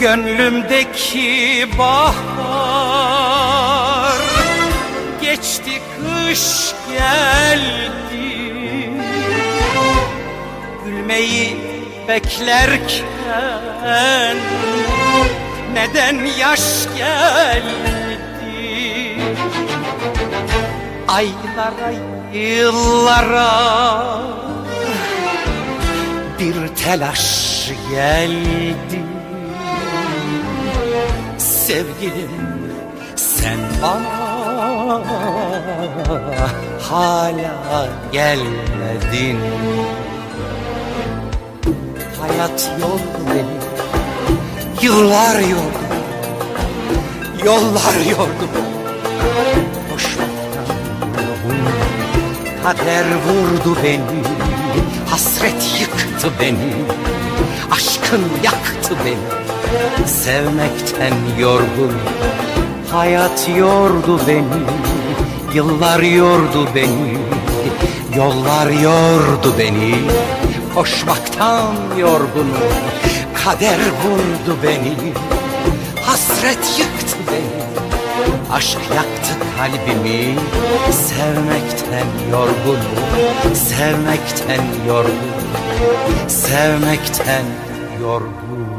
Gönlümdeki bahar. Geçti kış geldi. Gülmeyi beklerken Neden yaş geldi? Aylara yıllara Bir telaş geldi Sevgilim sen bana hala gelmedin. Hayat yordu beni Yıllar yordu Yollar yordu ruhum Kader vurdu beni Hasret yıktı beni Aşkın yaktı beni Sevmekten yorgun Hayat yordu beni. Yıllar yordu beni Yollar yordu beni. Koşmaktan yorgunum Kader vurdu beni. Hasret yıktı beni Aşk yaktı kalbimi. Sevmekten yorgunum Sevmekten yorgun Sevmekten yorgun